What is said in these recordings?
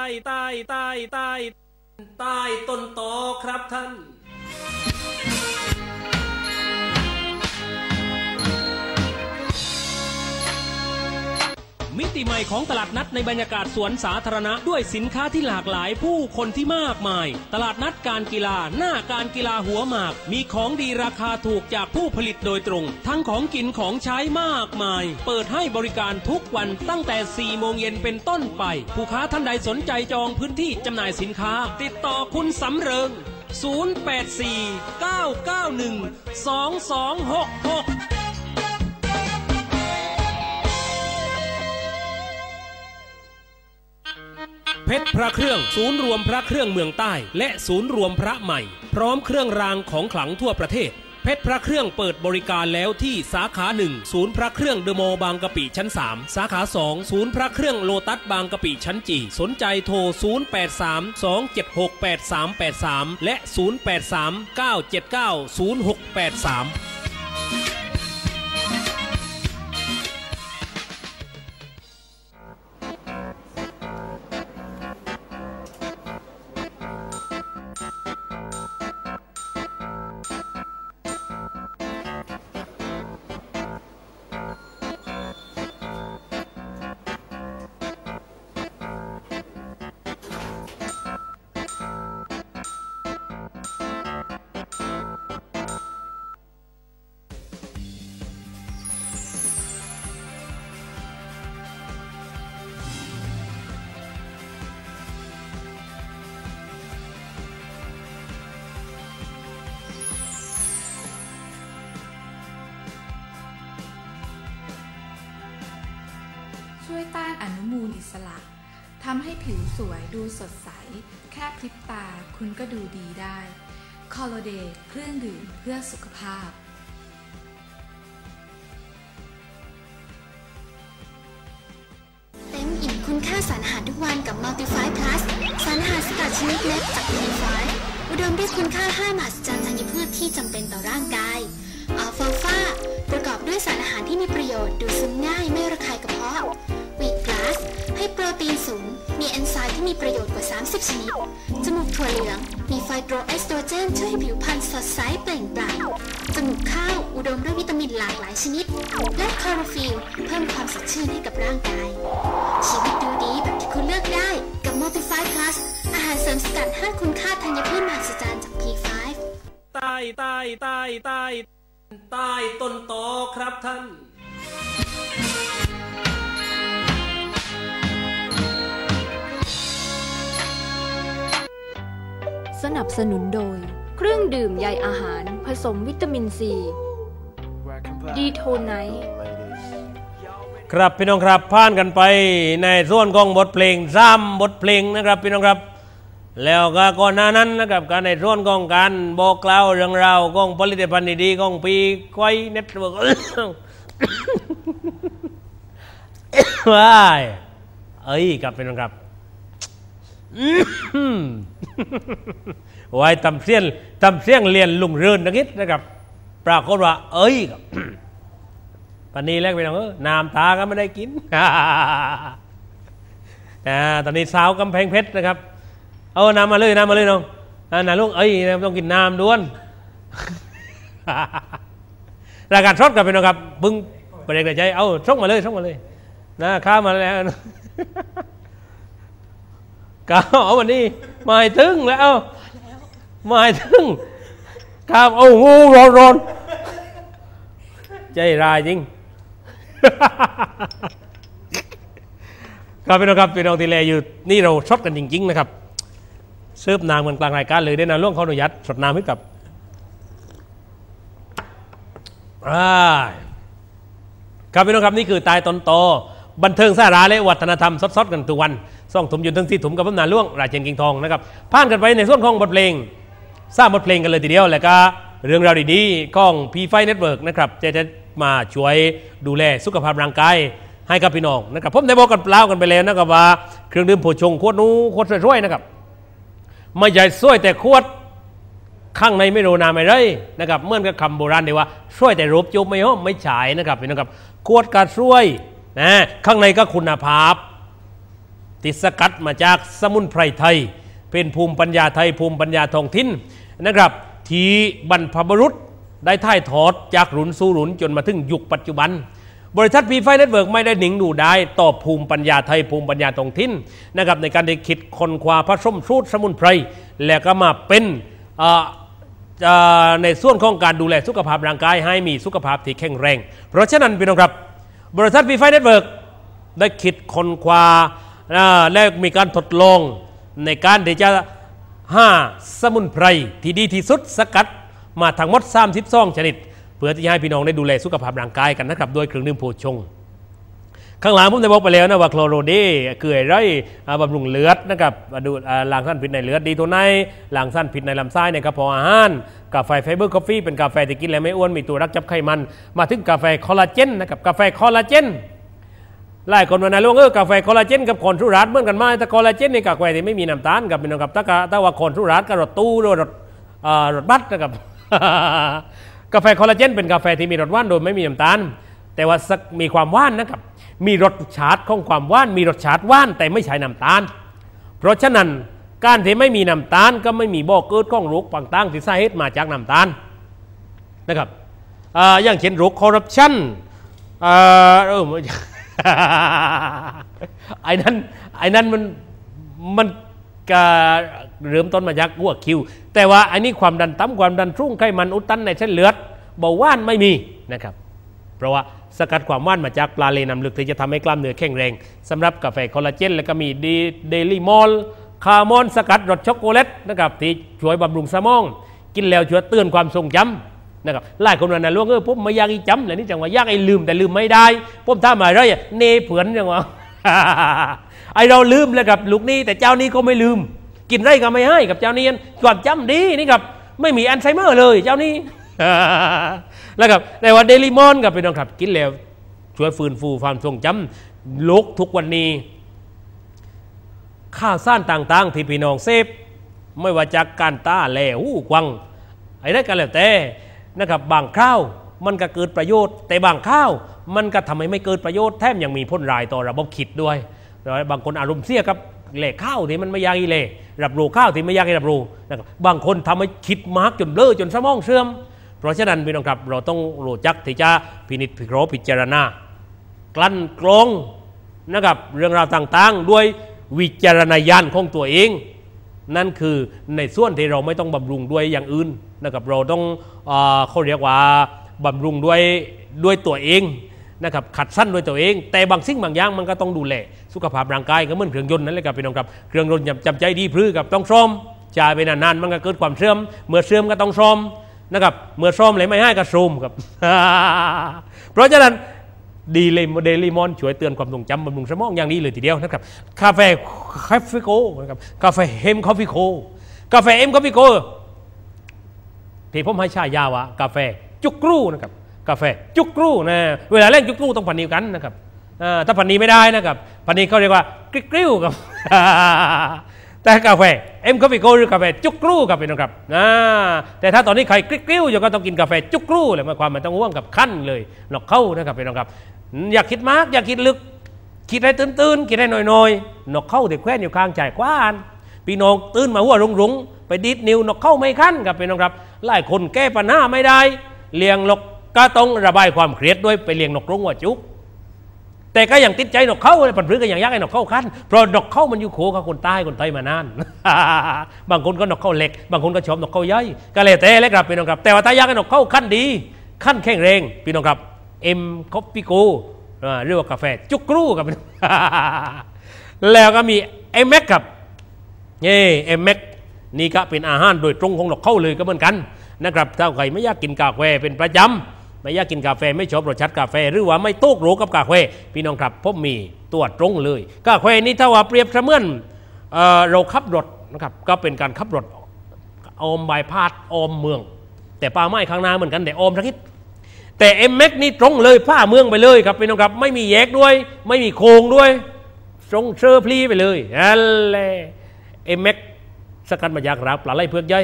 ใต้ใต้ใต้ใต้ใต้ต้นตอครับท่าน มิติใหม่ของตลาดนัดในบรรยากาศสวนสาธารณะด้วยสินค้าที่หลากหลายผู้คนที่มากมาย ตลาดนัดการกีฬาหน้าการกีฬาหัวหมาก มีของดีราคาถูกจากผู้ผลิตโดยตรง ทั้งของกินของใช้มากมาย เปิดให้บริการทุกวันตั้งแต่ 4 โมงเย็นเป็นต้นไป ผู้ค้าท่านใดสนใจจองพื้นที่จำหน่ายสินค้า ติดต่อคุณสำเริง 084 991 2266 เพชรพระเครื่อง ศูนย์รวมพระเครื่องเมืองใต้ และศูนย์รวมพระใหม่ พร้อมเครื่องรางของขลังทั่วประเทศ เพชรพระเครื่องเปิดบริการแล้วที่สาขาหนึ่งศูนย์พระเครื่องเดอะมอลล์บางกะปิชั้น 3 สาขา2ศูนย์พระเครื่องโลตัสบางกะปิชั้นจีสนใจโทร 0832768383 และ 0839790683 นุมูละทำให้ผิวสวยดูสดใส แค่พริบตาคุณก็ดูดีได้คอโลเดตเครื่องดื่มเพื่อสุขภาพเต็มอิ่มคุณค่าสารอาหารทุกวันกับ Multify Plus สารอาหารสกัดชนิดเล็กจาก Multify อุดมด้วยคุณค่า5มหัศจรรย์ธัญพืชที่จำเป็นต่อร่างกายอัลฟาฟาประกอบด้วยสารอาหารที่มีประโยชน์ดูดซึมง่ายไม่ระคายกระเพาะ ให้โปรตีนสูง มีเอนไซม์ที่มีประโยชน์กว่า 30 ชนิด จมูกถั่วเหลือง มีไฟโตรเอสโตรเจนช่วยให้ผิวพรรณสดใสเปล่งปลั่ง จมูกข้าวอุดมด้วยวิตามินหลากหลายชนิด และคลอโรฟิลเพิ่มความสดชื่นให้กับร่างกาย ชีวิตดูดีแบบที่คุณเลือกได้กับ Multify Plus อาหารเสริมสกัด5คุณค่าธัญพืชมหัศจรรย์จาก P5 ใต้ใต้ใต้ใต้ใต้ต้นตอครับท่าน สนับสนุนโดย เครื่องดื่มใยอาหารผสมวิตามินซีดีโทไนครับพี่น้องครับผ่านกันไปในส่วนของบทเพลงซ้ำบทเพลงนะครับพี่น้องครับ แล้วก็ก่อนหน้านั้นนะครับการในส่วนของการบอกเล่าเรื่องราวของผลิตภัณฑ์ดีๆของปีก้อยเน็ตเวิร์กว้ายเอ้ยครับพี่น้องครับ ไว้ตำเสียงตำเสียงเรียนลุงเรือนนักนิดนะครับปรากฏว่า เอ้ยครับปันนี้แรกไปน้องเออน้ำตาก็ไม่ได้กินอ่ตอนนี้สาวกำแพงเพชรนะครับ เอาน้ำมาเลยน้ำมาเลยน้องอ่านะลูกเอ้ยต้องกินน้ำด้วนรายการทอดกับพี่น้องครับบึ้งประเด็นใจเอาส่งมาเลยส่งมาเลยนะข้ามาแล้ว ก้าวเอาวันนี้มาให้ถึงแล้วมาให้ถึงข้ามเอางูร้อนร้อนใจร้ายจริงครับพี่น้องครับพี่น้องที่แลอยู่นี่เราช็อตกันจริง ๆ นะครับเสิร์ฟน้ำกันกลางรายการเลยได้นะล่วงเขาอนุญาตสดน้ำให้กับครับพี่น้องครับนี่คือตายตนโตบันเทิงสาระและวัฒนธรรมสดๆกันทุกวัน ซ่องถมยุนทั้งที่ถมกับพนาล่วงราชเชนกิงทองนะครับผ่านกันไปในส่วนของบทเพลงสร้างบทเพลงกันเลยทีเดียวแล้วก็เรื่องราวดีๆของพีไฟเน็ตเวิร์กนะครับจะจะมาช่วยดูแลสุขภาพร่างกายให้กับพี่น้องนะครับผมได้บอกกันเปล่ากันไปแล้วนะครับว่าเครื่องดื่มโผชงขวดนู้ขวดช่วยๆนะครับไม่ใหญ่ช่วยแต่ขวดข้างในไม่รู้นาไม่ไรนะครับเหมื่อนกับคำโบราณที่ว่าช่วยแต่รูปจุบไม่ห้อมไม่ฉายนะครับพี่น้องครับขวดกระช่วยนะข้างในก็คุณภาพ ติดสกัดมาจากสมุนไพรไทย เป็นภูมิปัญญาไทยภูมิปัญญาท้องถิ่นนะครับที่บรรพบุรุษได้ถ่ายทอดจากหลุนสู่หลุนจนมาถึงยุคปัจจุบัน บริษัทพีไฟเน็ตเวิร์กไม่ได้หนิงดูได้ต่อภูมิปัญญาไทยภูมิปัญญาท้องถิ่นนะครับในการได้คิดคนควาผสมสูตรสมุนไพร แล้วก็มาเป็นในส่วนของการดูแลสุขภาพร่างกายให้มีสุขภาพที่แข็งแรง เพราะฉะนั้นพี่น้องครับ บริษัทพีไฟเน็ตเวิร์กได้คิดคนควา และมีการทดลองในการที่จะห้าสมุนไพรที่ดีที่สุดสกัดมาทั้งหมด32ชนิด เพื่อที่จะให้พี่น้องได้ดูแลสุขภาพร่างกายกันนะครับโดยเครื่องดื่มโพชงข้างหลังผมได้บอกไปแล้วนะว่าโคลโรเดคืออไร่บำรุงเลือดนะครับดูอ่าล้างสั้นพิษในเลือดดีตัวในล้างสั้นพิษในลำไส้ในกระเพาะอาหารกาแฟไฟเบอร์กาแฟเป็นกาแฟที่กินแล้วไม่อ้วนมีตัวรักจับไขมัน มาถึงกาแฟคอลลาเจนนะครับกาแฟคอลลาเจน หลายคนวันนั้นลงเออกาแฟคอลลาเจนกับคอนทุรัสเหมือนกันไหมแต่คอลลาเจนในกาแฟที่ไม่มีน้ำตาลกับเป็นกับถ้ากะถ้าว่าคอนทุรัสกับรถตู้รือรถอ่ารถบัสนะครับกาแฟคอลลาเจนเป็นกาแฟที่มีรสหวานโดยไม่มีน้ำตาล แต่ว่าสักมีความหวานนะครับมีรสชาติของความหวานมีรสชาติหวานแต่ไม่ใช่น้ำตาล เพราะฉะนั้นการที่ไม่มีน้ำตาลก็ไม่มีบ่อเกิดของโรคต่างๆที่สาเหตุมาจากน้ำตาลนะครับออย่างเช่นโรคคอร์รัปชันอ่าเออ ไอ้นั้นไอ้นั้นมันมันก็เริ่มต้นมาจากหัวคิว แต่ว่าอันนี้ความดันต่ำความดันสูงไขมันอุดตันในเส้นเลือดเบาหวานไม่มีนะครับ เพราะว่าสกัดความว่านมาจากปลาเลน้ำลึกที่จะทำให้กล้ามเนื้อแข็งแรงสำหรับกาแฟคอลลาเจน แล้วก็มีดีเดลี่มอลคาร์มอนสกัดรสช็อกโกแลตนะครับที่ช่วยบำรุงสมอง กินแล้วช่วยเตือนความทรงจำ นะครับหลายคนวันนั้นล่วงเออผมไม่อยากอีจำเลยนี่จังว่ายากไอ้ลืมแต่ลืมไม่ได้ผมทำอะไรเนเผือนจังวะไอเราลืมแล้วกับลูกนี้แต่เจ้านี้ก็ไม่ลืม กินไรก็ไม่ให้กับเจ้านี้ความจำดีนี่ครับไม่มีอัลไซเมอร์เลยเจ้านี้แล้วกับแต่ว่าเดลิมอนกับพี่น้องครับ กินแล้วช่วยฟื้นฟูความทรงจำโลกทุกวันนี้ ข้าวซ่านต่างๆ ที่พี่น้องเซฟ ไม่ว่าจากการต้าแหล่หูกวังไอ้ได้กันแล้วแต่ นะครับบางข้าวมันก็เกิดประโยชน์ แต่บางข้าวมันก็ทำให้ไม่เกิดประโยชน์แถมยังมีพ้นรายต่อระบบคิดด้วยแล้วบางคนอารมณ์เสียครับแหล่ข้าวที่มันไม่อยากอีเล่รับรู้ข้าวที่ไม่อยากให้รับรู้นะครับบางคนทำให้คิดมากจนเลอจนสมองเสื่อม เพราะฉะนั้นพี่น้องครับเราต้องรู้จักที่จะพินิจพิเคราะห์พิจารณา กลั่นกรองนะครับเรื่องราวต่างๆ ด้วยวิจารณญาณของตัวเอง นั่นคือในส่วนที่เราไม่ต้องบำรุงด้วยอย่างอื่นนะครับเราต้องเอเขาเรียกว่าบำรุงด้วยด้วยตัวเองนะครับขัดสั้นด้วยตัวเอง แต่บางสิ่งบางอย่างมันก็ต้องดูแลสุขภาพร่างกายก็เหมือนเครื่องยนต์นั่นแหละครับพี่น้องครับเครื่องยนต์จำใจดีพื้นกับต้องซ่อมจ่ายไปนานๆมันก็เกิดความเสื่อม เมื่อเสื่อมก็ต้องซ่อมนะครับเมื่อซ่อมเลยไม่ให้ก็ซูมครับ เพราะฉะนั้น ดีเลยเดลิมอนช่วยเตือนความทรงจำบำรุงสมองอย่างนี้เลยทีเดียวนะครับกาแฟคาเฟโกนะครับกาแฟเฮมคอฟฟี่โคกาแฟเอ็มคอฟฟี่โคที่ผมให้ชายาวะกาแฟจุกกรูนะครับกาแฟจุกกรูนะเวลาเล่นจุกกรูต้องพันนีกันนะครับถ้าพันนีไม่ได้นะครับพันนีเขาเรียกว่ากริกกริ้วครับแต่กาแฟเอ็มคอฟฟี่โกหรือกาแฟจุกกรูครับพี่น้องครับอ่าแต่ถ้าตอนนี้ใครกริกกริ้วอยู่ก็ต้องกินกาแฟจุกกรูเลยหมาความมันต้องห่วงกับขั้นเลยนอกเข้านะครับพี่น้องครับ อยากคิดมากอยากคิดลึก คิดให้ตื่นๆคิดให้หน้อยๆนกเข้าเด็กแคว้นอยู่ข้างใจกว้านพี่น้องตื่นมาหัวรุงๆไปดิดนิ้วนกเข้าไม่ขั้นครับพี่น้องครับหลายคนแก้ปัญหาไม่ได้ เลี้ยงนกก็ต้องระบายความเครียดด้วยไปเลี้ยงนกกรงหัวจุกแต่ก็ยังติดใจนกเข้าเลยปันพื้นก็ยังยากให้นกเข้าขั้นเพราะนกเข้ามันอยู่โคกับคนใต้คนไทยมานาน บางคนก็นกเข้าเล็ก บางคนก็ชอบนกเข้าใหญ่ก็เลยแต่เลยครับพี่น้องครับ แต่ว่าถ้าอยากให้นกเข้าขั้นดี ขั้นแข็งแรงพี่น้องครับ เอ็มคอฟฟี่โกเรียกว่ากาแฟจุกกรูครับ แล้วก็มีเอ็มแม็กครับนี่เอ็มแม็กนี่ก็เป็นอาหารโดยตรงของนกเข้าเลยก็เหมือนกันนะครับถ้าใครไม่อยากกินกาแฟเป็นประจำไม่อยากกินกาแฟไม่ชอบรสชาติกาแฟ หรือว่าไม่โต๊กหรูกับกาแฟพี่น้องครับผมมีตัวตรงเลย กาแฟนี้ถ้าว่าเปรียบเสมือนเอเราขับรถนะครับก็เป็นการขับรถออมบายพาดออมเมือง แต่ป่าไม้ข้างหน้าเหมือนกันแต่ออมสักนิด แต่เอ็มแม็กนี่ตรงเลยผ้าเมืองไปเลยครับพี่น้องครับ ไม่มีแยกด้วย ไม่มีโค้งด้วย ตรงเชอร์พลีไปเลยนั่นแหละเอ็มแม็กสกัดมาจากรากปลาไหลเพือกใหญ่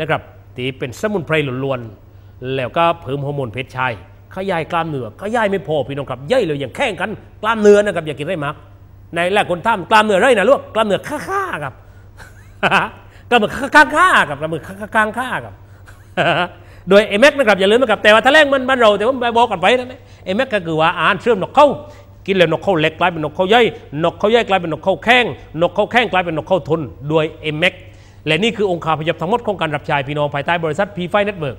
นะครับที่เป็นสมุนไพรล้วนๆแล้วก็เพิ่มฮอร์โมนเพศชายขยายกล้ามเนื้อขยายไม่พอพี่น้องครับย่อยเลยอย่างแข่งกันกล้ามเนื้อนะครับ อย่ากินได้มากในแรกคนท่ามกล้ามเนื้อไรนะลูกกล้ามเนื้อข้าข้าๆครับกล้ามเนื้อข้างข้ากับกล้ามเนื้อข้างข้ากับ โดยเอเม็กนะครับอย่าลืมนะครับแต่ว่าถ้าแรงมันบ้านเราแต่ว่าบอกกันไปนะเอเม็กก็คือว่าอาหารเชื่อมนกเข้ากินแล้วนกเข้าเล็กกลายเป็นนกเข้าย่อยนกเข้าย่อยกลายเป็นนกเข้าแข้งนกเข้าแข้งกลายเป็นนกเข้าทนโดยเอเม็กและนี่คือองค์คาพยพทั้งหมดของการรับใช้พี่น้องภายใต้บริษัทพีไฟเน็ตเวิร์ก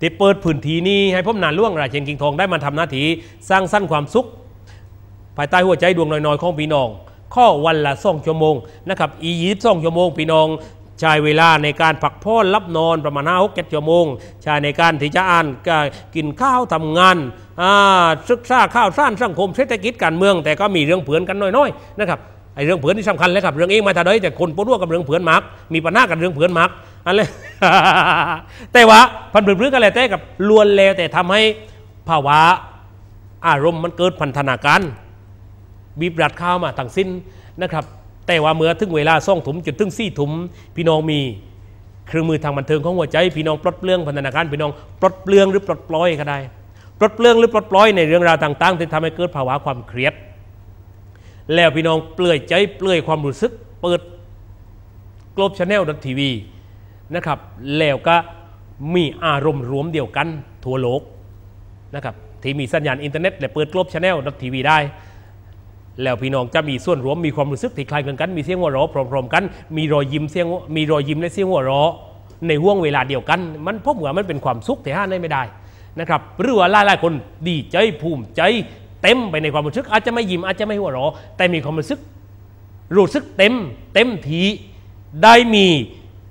ที่เปิดพื้นที่นี้ให้พบนานล่วงราชเชนกิงทองได้มาทำหน้าที่สร้างสรรค์ความสุข ภายใต้หัวใจดวงน้อยๆของพี่น้องข้อวันละสองชั่วโมงนะครับอียิปต์สองชั่วโมงพี่น้อง ช้เวลาในการพักผ่อนรับนอนประมาณห้าหกเจ็ดชั่วโมงใช้ในการที่จะอ่านกินข้าวทำงานอ่าศึกษาข้าวสร้างสังคมเศรษฐกิจการเมือง แต่ก็มีเรื่องเผือนกันน้อยๆนะครับไอ้เรื่องเผือนที่สำคัญเลยครับเรื่องเองมาแต่ใดแต่คนปวดร่วกับเรื่องเผือนมักมีปัญหากันเรื่องเผือนมักอันเลยแต่ว่าพันธุ์พืชกันแหละแต่กับลวนแล้วแต่ทำให้ภาวะอารมณ์มันเกิดพันธนาการบีบรัดข้าวมาทั้งสิ้นนะครับ แต่ว่าเมื่อถึงเวลาซ่องถุมจุดถึงสี่ถุมพี่น้องมีเครื่องมือทางบันเทิงของหัวใจ พี่น้องปลดเปลื้องพันธนาการพี่น้องปลดเปลื้องหรือปลดปล่อยก็ได้ปลดเปลื้องหรือปลดปล่อยในเรื่องราวต่างๆที่ทำให้เกิดภาวะความเครียด แล้วพี่น้องเปลื่อยใจเปลื่อยความรู้สึก เปิดกลบชาแนลทีวีนะครับแล้วก็มีอารมณ์รวมเดียวกันทั่วโลกนะครับที่มีสัญญาณอินเทอร์เน็ตและเปิดกลบชาแนลทีวีได้ แล้วพี่น้องจะมีส่วนร่วมมีความรู้สึกที่คล้ายคลึงกัน มีเสียงหัวเราะพร้อมๆกัน มีรอยยิ้มเสียงมีรอยยิ้มและเสียงหัวเราะในห่วงเวลาเดียวกัน มันพบว่ามันเป็นความสุขที่ห้ามได้ไม่ได้นะครับหรือว่าหลายๆคนดีใจภูมิใจเต็มไปในความรู้สึก อาจจะไม่ยิ้มอาจจะไม่หัวเราะแต่มีความรู้สึกรู้สึกเต็มเต็มทีได้มี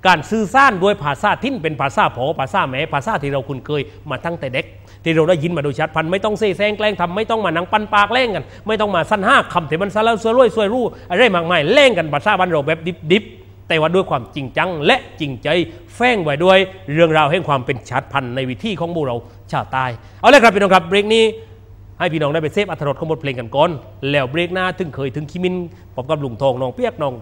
การสื่อสารด้วยภาษาทิ้นเป็นภาษาผอภาษาแม่ภาษาที่เราคุ้นเคยมาตั้งแต่เด็ก ที่เราได้ยินมาโดยชัดพันไม่ต้องเซ่แซงแกล้งทำไม่ต้องมานังปันปากแล่งกัน ไม่ต้องมาสั้นห้าคำเถมันสารสวยรวยสวยรู้อะไรมากมายแล่งกันภาษาบ้านเราแบบดิบๆแต่ว่าด้วยความจริงจังและจริงใจแฝงไว้ด้วยเรื่องราวแห่งความเป็นชาติพันธุ์ในวิธีของบูเราชาวใต้เอาเลยครับพี่น้องครับเบรกนี้ ให้พี่น้องได้ไปเซฟอัธรสของบทเพลงกันก่อน แล้วเบรกหน้าถึงเคยถึงคิมินผมกับลุงทองน้องเปียกน้อง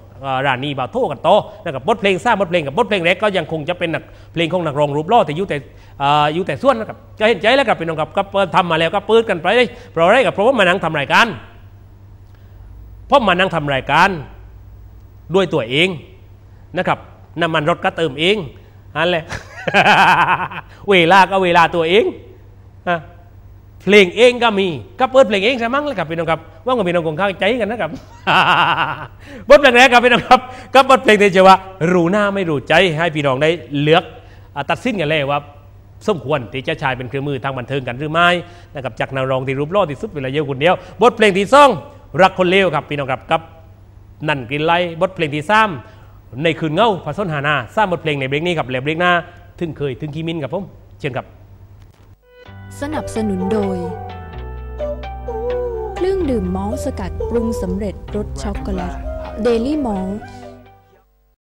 รานีบาวโทกันต่อนะครับบทเพลงสร้างบทเพลงกับบทเพลงแรกก็ยังคงจะเป็นนักเพลงของนักร้องรูปล่อแต่อยู่แต่อยู่แต่ส่วนนะครับก็เห็นใจแล้วกับพี่น้องครับก็เปิดทำมาแล้วก็เปิดกันไปเลยเพราะอะไรกับเพราะว่ามานั่งทำรายการเพราะมานั่งทำรายการด้วยตัวเองนะครับน้ำมันรถก็เติมเองอันแหละเวลาก็เวลาตัวเองอะ เพลงเองก็มีก็เปิดเพลงเองใช่มั้งเลยครับพี่น้องครับว่ากับพี่น้องคงเข้าใจกันนะครับบทเพลงแรกครับพี่น้องครับก็บทเพลงที่จะว่า รู้หน้าไม่รู้ใจให้พี่น้องได้เลือกตัดสินกันเลยว่าสมควรที่จะใช้เป็นเครื่องมือทางบันเทิงกันหรือไม่นะครับจากนารองที่รูปล่อที่สุดเวลาเยอะคนเดียว บทเพลงที่สองรักคนเลวครับพี่น้องครับกับนั่นกินไล่บทเพลงที่สามในคืนเงาพระสนหานาสร้างบทเพลงในเบรกนี้ครับแล้วเบรกหน้าถึงเคยถึงคีมินครับผมเชิญครับ สนับสนุนโดย เครื่องดื่มมอลสกัดปรุงสำเร็จรสช็อกโกแลตเดลี่มอล